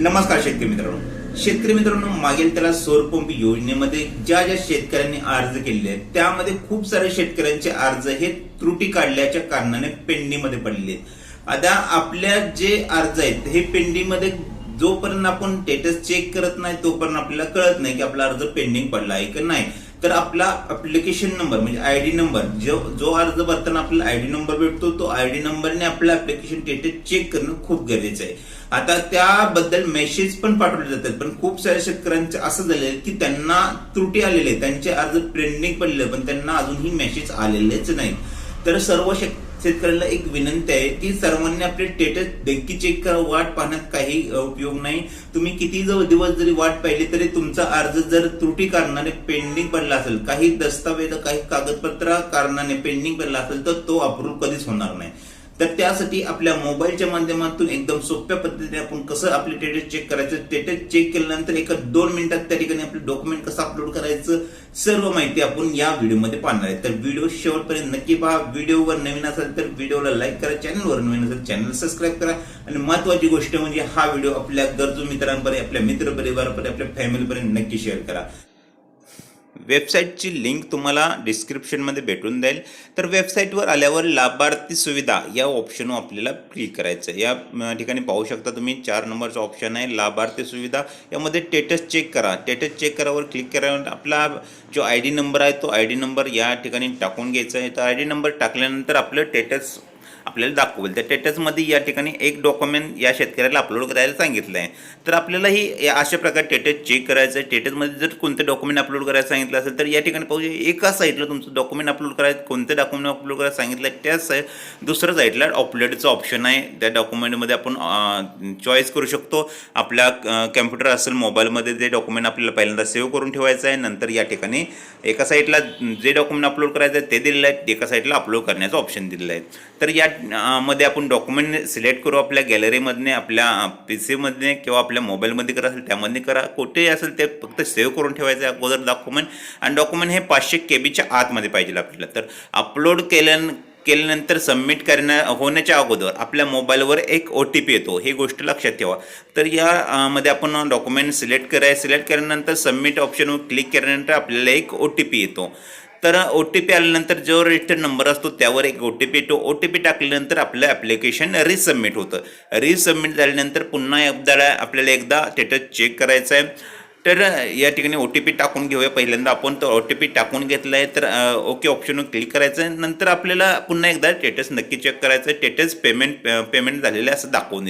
नमस्कार शेतकरी मित्रांनो. शेतकरी मित्रांनो मागील त्याला सौरपंप योजनेमध्ये ज्या ज्या शेतकऱ्यांनी अर्ज केलेले आहेत त्यामध्ये खूप सारे शेतकऱ्यांचे अर्ज हे त्रुटी काढल्याच्या कारणाने पेंडीमध्ये पडलेले आहेत. आता आपल्या जे अर्ज आहेत हे पेंडीमध्ये जोपर्यंत आपण स्टेटस चेक करत नाही तोपर्यंत आपल्याला कळत नाही की आपला अर्ज पेंडिंग पडला आहे की नाही. तर आपला अप्लिकेशन नंबर म्हणजे आयडी नंबर जो जो अर्ज भरताना आपल्याला आयडी नंबर भेटतो तो आयडी नंबरने आपलं अप्लिकेशन स्टेटस चेक करणं खूप गरजेचं आहे आता त्याबद्दल मेसेज पण पाठवले जातात पण खूप साऱ्या शेतकऱ्यांचं असं झालेलं आहे की त्यांना त्रुटी आलेले आहेत. त्यांचे अर्ज पेंडिंग पडले पण त्यांना अजूनही मेसेज आलेलेच नाही तर सर्व शेत- शेतकऱ्यांना एक विनंती आहे की सर्वांनी आपले स्टेटस देखील चेक करा. वाट पाहण्यात काही उपयोग नाही. तुम्ही किती जवळ दिवस जरी वाट पाहिली तरी तुमचा अर्ज जर त्रुटी कारणाने पेंडिंग पडला असेल काही दस्तावेज काही कागदपत्र कारणाने पेंडिंग पडला असेल तर तो अप्रूव्ह कधीच होणार नाही. तर त्यासाठी आपल्या मोबाईलच्या माध्यमातून एकदम सोप्या पद्धतीने आपण कसं आपले स्टेटस चेक करायचं स्टेटस चेक केल्यानंतर एका दोन मिनिटात त्या ठिकाणी आपले डॉक्युमेंट कसं अपलोड करायचं सर्व माहिती आपण या व्हिडिओमध्ये पाहणार आहे. तर व्हिडिओ शेवटपर्यंत नक्की पहा. व्हिडिओवर नवीन असेल तर व्हिडिओला लाईक करा चॅनलवर नवीन असेल चॅनल सबस्क्राईब करा. आणि महत्वाची गोष्ट म्हणजे हा व्हिडिओ आपल्या गरजू मित्रांपर्यंत आपल्या मित्र परिवारापर्यंत आपल्या फॅमिलीपर्यंत नक्की शेअर करा. वेबसाईटची लिंक तुम्हाला डिस्क्रिप्शनमध्ये भेटून जाईल. तर वेबसाईटवर आल्यावर लाभार्थी सुविधा या ऑप्शनवर आपल्याला क्लिक करायचं आहे. या ठिकाणी पाहू शकता तुम्ही चार नंबरचं ऑप्शन आहे लाभार्थी सुविधा. यामध्ये टेटस चेक करा. टेटस चेक करावर क्लिक करावर आपला जो आय डी नंबर आहे तो आय डी नंबर या ठिकाणी टाकून घ्यायचा आहे. तर आय डी नंबर टाकल्यानंतर आपलं टेटस आपल्याला दाखवेल. त्या टेटसमध्ये या ठिकाणी एक डॉक्युमेंट या शेतकऱ्याला अपलोड करायला सांगितलं आहे तर आपल्यालाही या अशा प्रकारे टेटस चेक करायचं आहे टेटसमध्ये जर कोणतं डॉक्युमेंट अपलोड करायला सांगितलं असेल तर या ठिकाणी पाहू एका साईडला तुमचं डॉक्युमेंट अपलोड करायचं कोणतं डॉक्युमेंट अपलोड करायला सांगितलं आहे त्याच साईड दुसऱ्या साईडला अपलोडचं ऑप्शन आहे. त्या डॉक्युमेंटमध्ये आपण चॉईस करू शकतो. आपल्या कॅम्प्युटर असेल मोबाईलमध्ये ते डॉक्युमेंट आपल्याला पहिल्यांदा सेव्ह करून ठेवायचं आहे नंतर या ठिकाणी एका साईडला जे डॉक्युमेंट अपलोड करायचं आहे ते दिलेलं आहे एका साईडला अपलोड करण्याचं ऑप्शन दिलेलं आहे. तर या मध्ये आपण डॉक्युमेंट सिलेक्ट करू आपल्या गॅलरीमधने आपल्या पी सीमधने किंवा आपल्या मोबाईलमध्ये करा असेल त्यामध्ये करा. कुठेही असेल ते फक्त सेव्ह करून ठेवायचं अगोदर डॉक्युमेंट आणि डॉक्युमेंट हे पाचशे के बीच्या आतमध्ये पाहिजे आपल्याला. तर अपलोड केल्या केल्यानंतर सबमिट करण्या होण्याच्या अगोदर आपल्या मोबाईलवर एक ओ टी पी येतो. ही गोष्ट लक्षात ठेवा. तर या मध्ये आपण डॉक्युमेंट सिलेक्ट कराय सिलेक्ट केल्यानंतर सबमिट ऑप्शनवर क्लिक केल्यानंतर आपल्याला एक ओ टी पी येतो. तर ओ टी पी आल्यानंतर जो रजिस्टर्ड नंबर असतो त्यावर एक ओ टी पी येतो. ओ टी पी टाकल्यानंतर आपलं ॲप्लिकेशन रिसबमिट होतं. रिसबमिट झाल्यानंतर पुन्हा एकदा आपल्याला एकदा स्टेटस चेक करायचं आहे. तर या ठिकाणी ओ टी पी टाकून घेऊया. पहिल्यांदा आपण तो ओ टी पी टाकून घेतला आहे तर ओके ऑप्शनवर क्लिक करायचं आहे. नंतर आपल्याला पुन्हा एकदा स्टेटस नक्की चेक करायचं आहे. स्टेटस पेमेंट पेमेंट झालेलं असं दाखवून देतं.